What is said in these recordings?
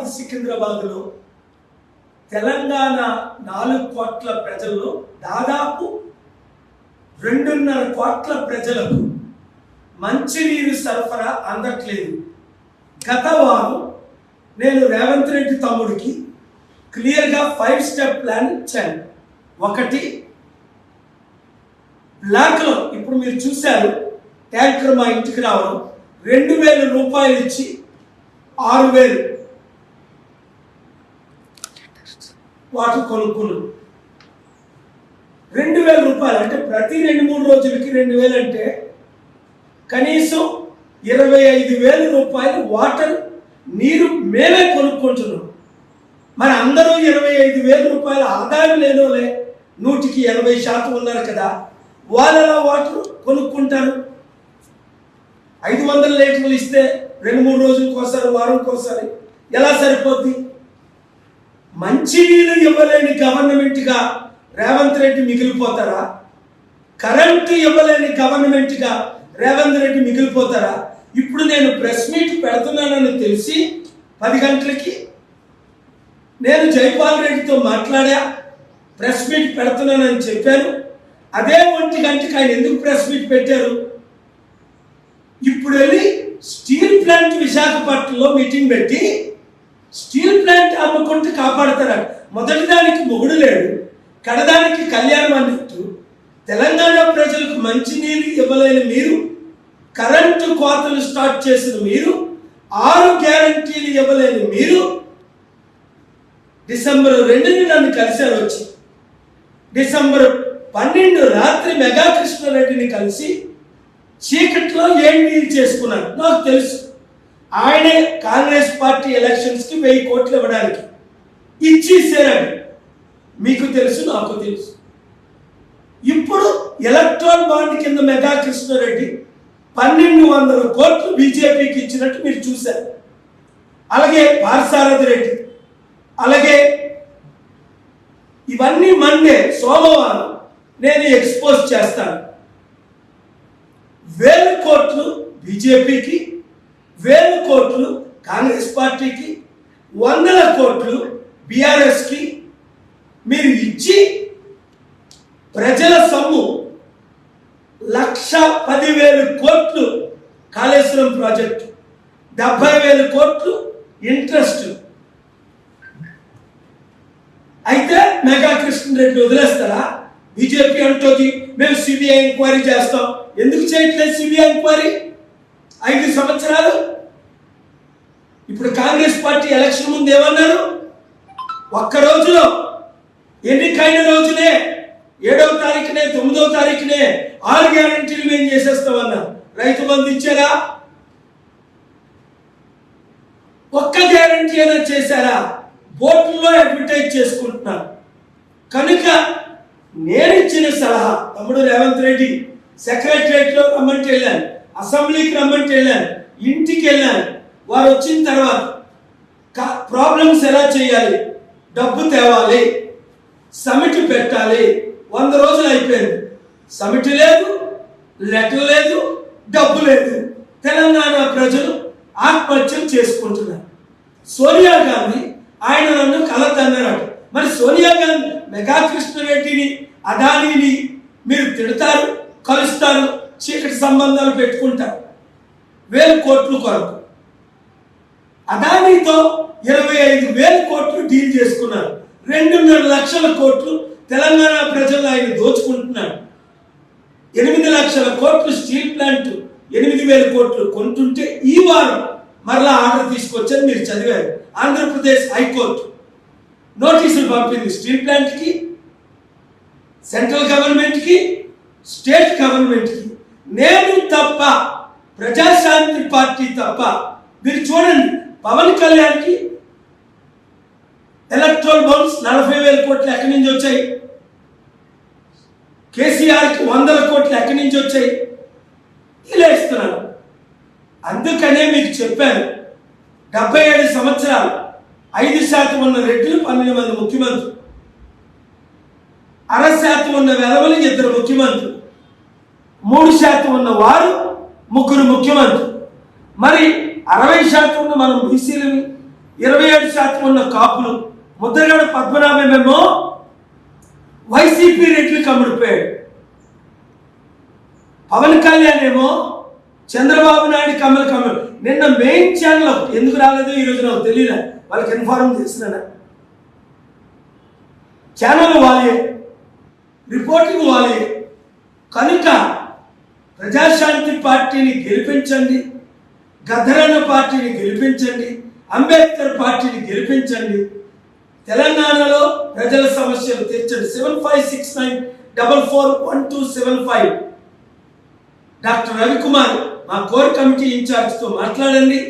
హైదరాబాద్ సికింద్రాబాద్లో తెలంగాణ నాలుగు కోట్ల ప్రజల్లో దాదాపు రెండున్నర కోట్ల ప్రజలకు మంచినీరు సరఫరా అందట్లేదు. గత వారం నేను రేవంత్ రెడ్డి తమ్ముడికి క్లియర్గా ఫైవ్ స్టెప్ ప్లాన్ ఇచ్చాను. ఒకటి బ్లాక్లో ఇప్పుడు మీరు చూశారు ట్యాంకర్ మా ఇంటికి రావడం. రెండు వేల రూపాయలు ఇచ్చి ఆరు వేలు. వాటర్ కొనుక్కున్నాం రెండు వేల రూపాయలు అంటే ప్రతి రెండు మూడు రోజులకి రెండు వేలు అంటే కనీసం ఇరవై ఐదు వేల రూపాయలు వాటర్ నీరు మేమే కొనుక్కుంటున్నాం. మరి అందరూ ఇరవై ఐదు వేల రూపాయల ఆదాయం లేనోలే నూటికి ఎనభై శాతం ఉన్నారు కదా వాళ్ళలా వాటర్ కొనుక్కుంటారు. ఐదు వందల లీటర్లు ఇస్తే రెండు మూడు రోజులకోసారి వారంకోసారి ఎలా సరిపోద్ది? మంచినీళ్ళు ఇవ్వలేని గవర్నమెంట్గా రేవంత్ రెడ్డి మిగిలిపోతారా? కరెంటు ఇవ్వలేని గవర్నమెంట్గా రేవంత్ రెడ్డి మిగిలిపోతారా? ఇప్పుడు నేను ప్రెస్ మీట్ పెడుతున్నానని తెలిసి పది గంటలకి నేను జైపాల్ రెడ్డితో మాట్లాడా ప్రెస్ మీట్ పెడుతున్నానని చెప్పాను. అదే ఒంటి గంటకి ఆయన ఎందుకు ప్రెస్ మీట్ పెట్టారు? ఇప్పుడు వెళ్ళి స్టీల్ ప్లాంట్ విశాఖపట్నంలో మీటింగ్ పెట్టి స్టీల్ ప్లాంట్ అమ్ముకుంటూ కాపాడతారట మొదటి దానికి మొగుడు లేడు కడదానికి కళ్యాణం అన్నట్టు తెలంగాణ ప్రజలకు మంచినీళ్ళు ఇవ్వలేని మీరు కరెంటు కోతలు స్టార్ట్ చేసిన మీరు ఆరు గ్యారంటీలు ఇవ్వలేని మీరు డిసెంబర్ రెండుని నన్ను కలిశారు వచ్చి. డిసెంబర్ పన్నెండు రాత్రి మెగా కృష్ణారెడ్డిని కలిసి చీకట్లో ఏం డీల్ చేసుకున్నారు? నాకు తెలుసు. ఆయనే కాంగ్రెస్ పార్టీ ఎలక్షన్స్కి వెయ్యి కోట్లు ఇవ్వడానికి ఇచ్చేసారండి మీకు తెలుసు నాకు తెలుసు. ఇప్పుడు ఎలక్ట్రాన్ బాండ్ కింద మెగా కృష్ణారెడ్డి పన్నెండు వందల కోట్లు బీజేపీకి ఇచ్చినట్టు మీరు చూశారు. అలాగే పార్సారథి రెడ్డి అలాగే ఇవన్నీ మండే సోమవారం నేను ఎక్స్పోజ్ చేస్తాను. వేల కోట్లు బీజేపీకి వేల కోట్లు కాంగ్రెస్ పార్టీకి వందల కోట్లు బీఆర్ఎస్కి మీరు ఇచ్చి ప్రజల సొమ్ము లక్ష పదివేలు కోట్లు కాళేశ్వరం ప్రాజెక్టు డెబ్బై వేల కోట్లు ఇంట్రెస్ట్. అయితే మెగా కృష్ణరెడ్డి వదిలేస్తారా? బీజేపీ అంటుంది మేము సిబిఐ ఎంక్వైరీ చేస్తాం. ఎందుకు చేయట్లేదు సిబిఐ ఎంక్వైరీ? ఐదు సంవత్సరాలు ఇప్పుడు కాంగ్రెస్ పార్టీ ఎలక్షన్ ముందు ఏమన్నారు? ఒక్క రోజులో ఎన్నికైన రోజునే ఏడవ తారీఖునే తొమ్మిదవ తారీఖునే ఆరు గ్యారంటీలు మేము చేసేస్తామన్నారు. రైతు బంధు ఇచ్చారా? ఒక్క గ్యారంటీ అయినా చేశారా? బోర్డుల్లో అడ్వర్టైజ్ చేసుకుంటున్నారు. కనుక నేను ఇచ్చిన సలహా తమ్ముడు రేవంత్ రెడ్డి సెక్రటరియట్లో రమ్మంటే వెళ్ళాను. అసెంబ్లీకి రమ్మంటే వెళ్ళాను. ఇంటికి వెళ్ళాను. వారు వచ్చిన తర్వాత ప్రాబ్లమ్స్ ఎలా చేయాలి? డబ్బు తేవాలి. సమిటి పెట్టాలి. వంద రోజులు అయిపోయింది. సమిటి లేదు లెటర్ లేదు డబ్బు లేదు. తెలంగాణ ప్రజలు ఆత్మహత్యం చేసుకుంటున్నారు. సోనియా గాంధీ ఆయన నన్ను కలదన్నారట మరి సోనియా గాంధీ మెగా కృష్ణారెడ్డిని అదానీని మీరు తిడతారు కలుస్తారు చీకటి సంబంధాలు పెట్టుకుంటారు. వేల కోట్లు కొరకు. అదానీతో ఇరవై ఐదు వేల కోట్లు డీల్ చేసుకున్నారు. రెండున్నర లక్షల కోట్లు తెలంగాణ ప్రజలు ఆయన దోచుకుంటున్నారు. ఎనిమిది లక్షల కోట్లు స్టీల్ ప్లాంట్ ఎనిమిది వేల కోట్లు కొంటుంటే ఈ వారం మరలా ఆర్డర్ తీసుకొచ్చని మీరు చదివారు. ఆంధ్రప్రదేశ్ హైకోర్టు నోటీసులు పంపింది స్టీల్ ప్లాంట్కి సెంట్రల్ గవర్నమెంట్కి స్టేట్ గవర్నమెంట్కి. నేను తప్ప ప్రజాశాంతి పార్టీ తప్ప మీరు చూడండి పవన్ కళ్యాణ్కి ఎలక్ట్రల్ బౌన్స్ నలభై వేల కోట్లు ఎక్కడి నుంచి వచ్చాయి? కేసీఆర్కి వందల కోట్లు ఎక్కడి నుంచి వచ్చాయి? ఇలా ఇస్తున్నాను. అందుకనే మీకు చెప్పాను డెబ్బై ఏడు సంవత్సరాలు ఐదు శాతం ఉన్న రెడ్డిలు పన్నెండు మంది ముఖ్యమంత్రులు. అర శాతం ఉన్న వెలవలు ఇద్దరు ముఖ్యమంత్రులు. మూడు శాతం ఉన్న వారు ముగ్గురు ముఖ్యమంత్రులు. మరి అరవై శాతం ఉన్న మనం బీసీలని ఇరవై ఏడు శాతం ఉన్న కాపులు ముద్రగడ పద్మనాభమేమో వైసీపీ రెడ్లు కమ్ముడిపోయాడు పవన్ కళ్యాణ్ ఏమో చంద్రబాబు నాయుడు కమల్ కమల్ నిన్న మెయిన్ ఛానల్ ఎందుకు రాలేదు ఈరోజు నాకు తెలియలే. వాళ్ళకి ఇన్ఫార్మ్ చేసినా ఛానల్ వాళ్ళే రిపోర్టింగ్ వాళ్ళే కనుక ప్రజాశాంతి పార్టీని గెలిపించండి. గద్దరన్న పార్టీని గెలిపించండి అంబేద్కర్ పార్టీని గెలిపించండి. తెలంగాణలో ప్రజల సమస్యలు తీర్చండి. Seven five six nine double four one two seven five. Doctor Ravi Kumar మా కోర్ కమిటీ ఇన్ఛార్జ్తో మాట్లాడండి.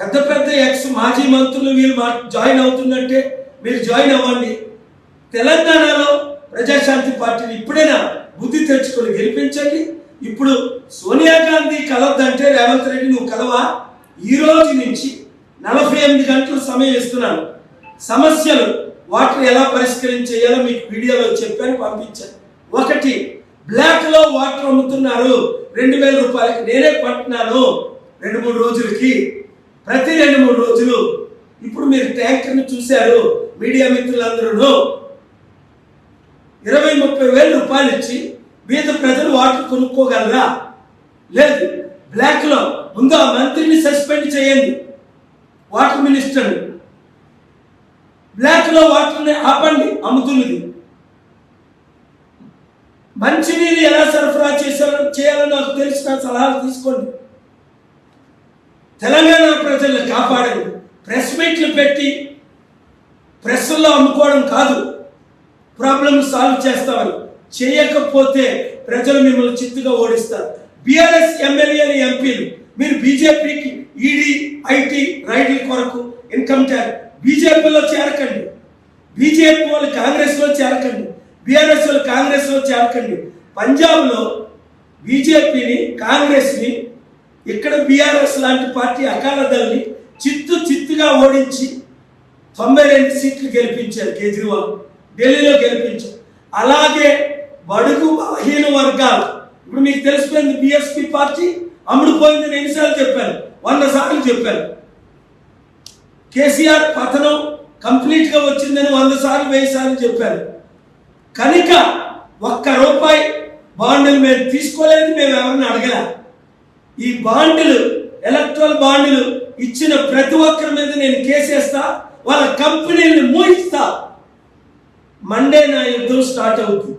పెద్ద పెద్ద ఎక్స్ మాజీ మంత్రులు వీళ్ళు మా జాయిన్ అవుతుందంటే మీరు జాయిన్ అవ్వండి. తెలంగాణలో ప్రజాశాంతి పార్టీని ఇప్పుడైనా బుద్ధి తెచ్చుకొని గెలిపించండి. ఇప్పుడు సోనియా గాంధీ కలవద్దంటే రేవంత్ రెడ్డి నువ్వు కలవా? ఈ రోజు నుంచి నలభై ఎనిమిది గంటలు సమయం ఇస్తున్నాను. సమస్యలు వాటిని ఎలా పరిష్కరించేయాలో మీకు వీడియోలో చెప్పాను పంపించాను. ఒకటి బ్లాక్లో వాటర్ అమ్ముతున్నారు. రెండు వేల రూపాయలకి నేనే పట్టినాను రెండు మూడు రోజులకి. ప్రతి రెండు మూడు రోజులు. ఇప్పుడు మీరు ట్యాంకర్ని చూశారు మీడియా మిత్రులందరూ ఇరవై ముప్పై వేల రూపాయలు ఇచ్చి బీద ప్రజలు వాటర్ కొనుక్కోగలరా? లేదు. బ్లాక్లో ముందు ఆ మంత్రిని సస్పెండ్ చేయండి. వాటర్ మినిస్టర్ బ్లాక్లో వాటర్ని ఆపండి అమ్ముతున్నది. మంచినీరు ఎలా సరఫరా చేశారో చేయాలో నాకు తెలిసిన సలహాలు తీసుకోండి. తెలంగాణ ప్రజల్ని కాపాడండి. ప్రెస్ మీట్లు పెట్టి ప్రెస్లో అమ్ముకోవడం కాదు. ప్రాబ్లమ్ సాల్వ్ చేస్తామని. చేయకపోతే ప్రజలు మిమ్మల్ని చిత్తుగా ఓడిస్తారు. బీఆర్ఎస్ ఎమ్మెల్యేలు ఎంపీలు మీరు బీజేపీకి ఈడీ ఐటీ రైడ్ల కొరకు ఇన్కమ్ ట్యాక్స్ బీజేపీలో చేరకండి. బీజేపీ వాళ్ళు కాంగ్రెస్లో చేరకండి. బీఆర్ఎస్ వాళ్ళు కాంగ్రెస్లో చేరకండి. పంజాబ్లో బీజేపీని కాంగ్రెస్ని ఇక్కడ బీఆర్ఎస్ లాంటి పార్టీ అకాలదల్ని చిత్తు చిత్తుగా ఓడించి తొంభై రెండు సీట్లు గెలిపించారు కేజ్రీవాల్. ఢిల్లీలో గెలిపించారు. అలాగే బడుగు బలహీన వర్గాలు. ఇప్పుడు మీకు తెలిసిపోయింది బిఎస్పి పార్టీ అమ్ముడుపోయిందని ఎన్నిసార్లు చెప్పాను వంద సార్లు చెప్పాను. కేసీఆర్ పతనం కంప్లీట్గా వచ్చిందని వంద సార్లు వెయ్యి సార్లు చెప్పాను. కనుక ఒక్క రూపాయి బాండ్లు మేము తీసుకోలేదు మేము ఎవరిని అడగలే. ఈ బాండ్లు ఎలక్ట్రల్ బాండ్లు ఇచ్చిన ప్రతి ఒక్కరి మీద నేను కేసేస్తా వాళ్ళ కంపెనీని మూయిస్తా. మండే నా యుద్ధం స్టార్ట్ అవుతుంది